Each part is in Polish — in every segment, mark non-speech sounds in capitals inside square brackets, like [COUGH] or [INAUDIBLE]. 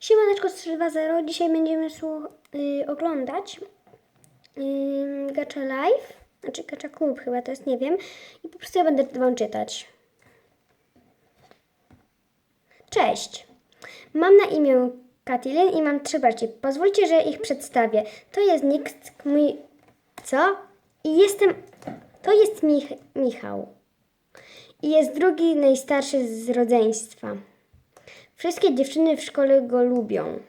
Siemaneczko 320, dzisiaj będziemy słu- y, oglądać y, Gacha Live, znaczy Gacha Club chyba to jest, nie wiem. I po prostu ja będę wam czytać. Cześć! Mam na imię Katilin i mam trzy braci. Pozwólcie, że ich przedstawię. To jest Nick, mój... Co? I jestem... To jest Mich Michał. I jest drugi najstarszy z rodzeństwa. Wszystkie dziewczyny w szkole go lubią.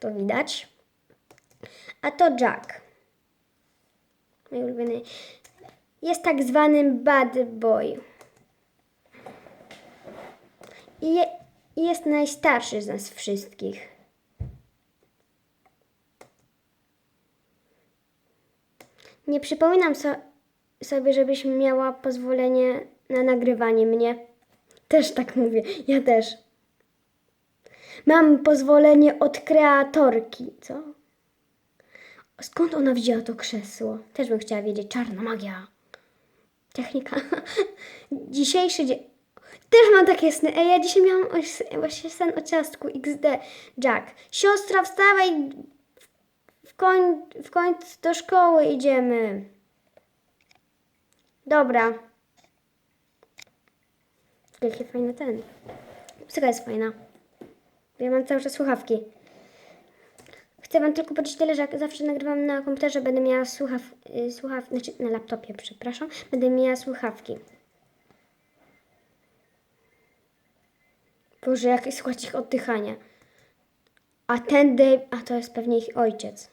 To widać. A to Jack. Mój ulubiony. Jest tak zwanym bad boy. I, je, jest najstarszy z nas wszystkich. Nie przypominam so, sobie, żebyś miała pozwolenie na nagrywanie mnie. Też tak mówię. Ja też. Mam pozwolenie od kreatorki. Co? Skąd ona wzięła to krzesło? Też bym chciała wiedzieć. Czarna magia. Technika. [LAUGHS] Dzisiejszy dzień. Też mam takie sny. Ej, ja dzisiaj miałam właśnie sen o ciastku XD. Jack. Siostra, wstawaj. W, koń, w końcu do szkoły idziemy. Dobra. Jakie fajne ten. Muzyka jest fajna. Ja mam cały czas słuchawki. Chcę wam tylko powiedzieć tyle, że jak zawsze nagrywam na komputerze, będę miała słuchaw, y, słuchaw, znaczy na laptopie, przepraszam, będę miała słuchawki. Boże, jak słuchać ich oddychania. A ten Dave, a to jest pewnie ich ojciec.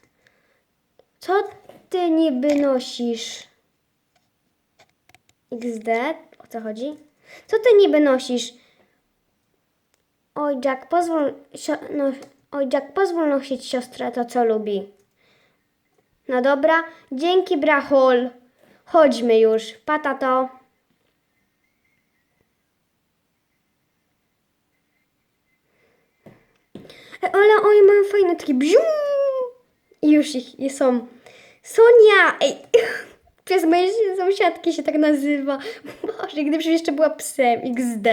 Co ty niby nosisz? XD? O co chodzi? Co ty niby nosisz? Oj, Jack, pozwól, no, oj, Jack, pozwól nosić siostrę to, co lubi. No dobra, dzięki, brachol. Chodźmy już, pata to. E, Ale oni mają fajne takie bzium. I już ich i są. Sonia! Ej, [LAUGHS] przez moje sąsiadki się tak nazywa. [LAUGHS] Boże, gdybyś jeszcze była psem, XD.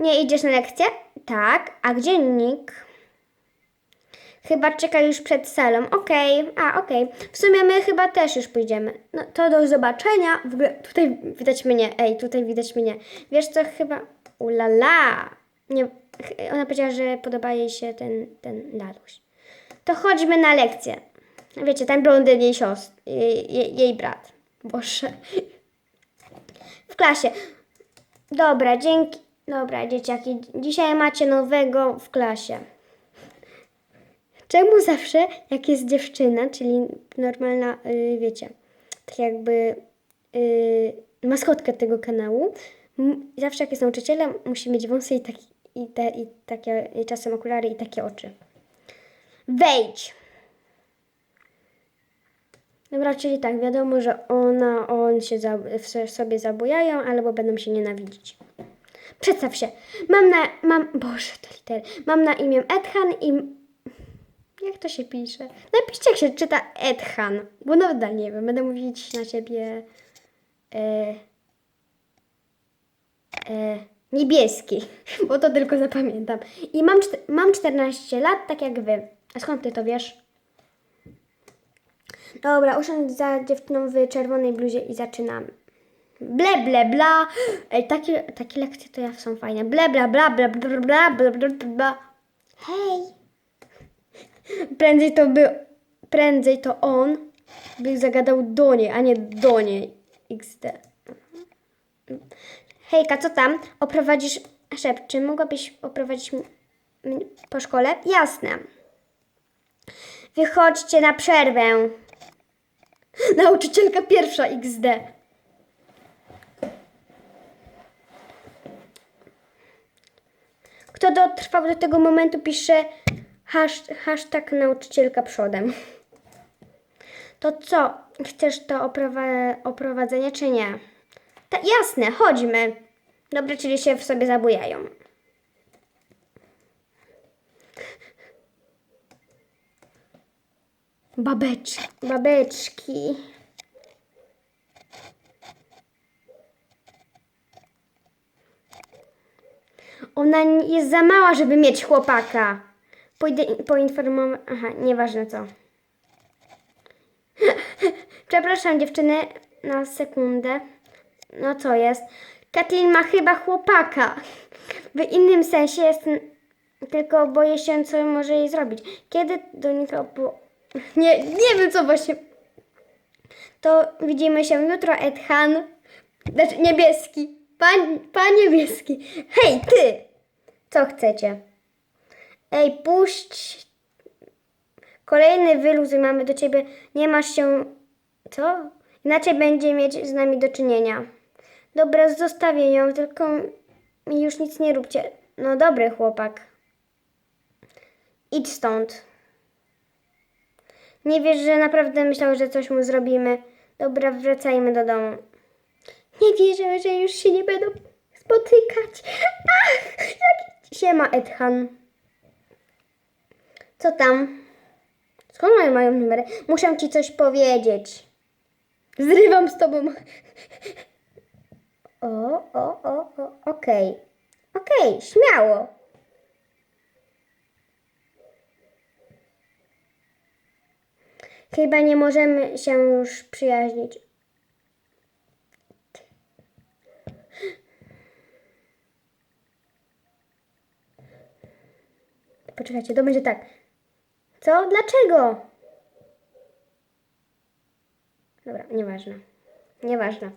Nie idziesz na lekcję? Tak. A gdzie Nick? Chyba czeka już przed salą. Okej, a okej. W sumie my chyba też już pójdziemy. No to do zobaczenia. W ogóle tutaj widać mnie. Ej, tutaj widać mnie. Wiesz co, chyba... Ulala! Nie, ona powiedziała, że podoba jej się ten, ten laluś. To chodźmy na lekcję. Wiecie, ten blondyn jej siostr, jej, jej brat. Boże. W klasie. Dobra, dzięki. Dobra, dzieciaki, dzisiaj macie nowego w klasie. Czemu zawsze, jak jest dziewczyna, czyli normalna, y, wiecie, tak jakby y, maskotka tego kanału, zawsze jak jest nauczycielem, musi mieć wąsy i, taki, i, te, i takie, i czasem okulary i takie oczy. Wejdź! Dobra, czyli tak, wiadomo, że ona, on się za, w sobie zabujają, albo będą się nienawidzić. Przedstaw się. Mam na, mam, boże, te litery. Mam na imię Edhan i, jak to się pisze? Napiszcie, jak się czyta Edhan, bo nawet nie wiem, będę mówić na ciebie, e, e, niebieski, bo to tylko zapamiętam. I mam, mam 14 lat, tak jak wy. A skąd ty to wiesz? Dobra, usiądź za dziewczyną w czerwonej bluzie i zaczynamy. Ble, ble, bla. Ej, takie, takie lekcje to ja są fajne. Ble, bla, bla, bla, bla, bla, bla, bla, bla, bla. Hej. Prędzej to by, prędzej to on by zagadał do niej, a nie do niej. XD. Hejka, co tam? Oprowadzisz szep, czy mogłabyś oprowadzić mnie po szkole? Jasne. Wychodźcie na przerwę. Nauczycielka pierwsza XD. Kto dotrwał do tego momentu, pisze hasz, hashtag nauczycielka przodem. To co? Chcesz to oprowa- oprowadzenie, czy nie? Ta, jasne, chodźmy. Dobra, czyli się w sobie zabujają. Babeczki. Babeczki. Ona jest za mała, żeby mieć chłopaka. Pójdę poinformować. Aha, nieważne co. [LAUGHS] Przepraszam dziewczyny na sekundę. No co jest? Katlin ma chyba chłopaka. W innym sensie jest. Tylko boję się, co może jej zrobić. Kiedy do niego. [LAUGHS] Nie, nie wiem co właśnie. To widzimy się jutro, Edhan. Znaczy niebieski. Pan, pan. Hej, ty! Co chcecie? Ej, puść. Kolejny wyluzuj mamy do ciebie. Nie masz się. Co? Inaczej będzie mieć z nami do czynienia. Dobra, zostawię ją, tylko już nic nie róbcie. No dobry chłopak. Idź stąd. Nie wiesz, że naprawdę myślał, że coś mu zrobimy. Dobra, wracajmy do domu. Nie wierzę, że już się nie będą spotykać. Ach, jak... Siema, Edhan. Co tam? Skąd mają, mają numery? Muszę ci coś powiedzieć. Zrywam z tobą. O, o, o, o, okej. Okej, śmiało. Chyba nie możemy się już przyjaźnić. Poczekajcie, to będzie tak. Co? Dlaczego? Dobra, nieważne. Nieważne.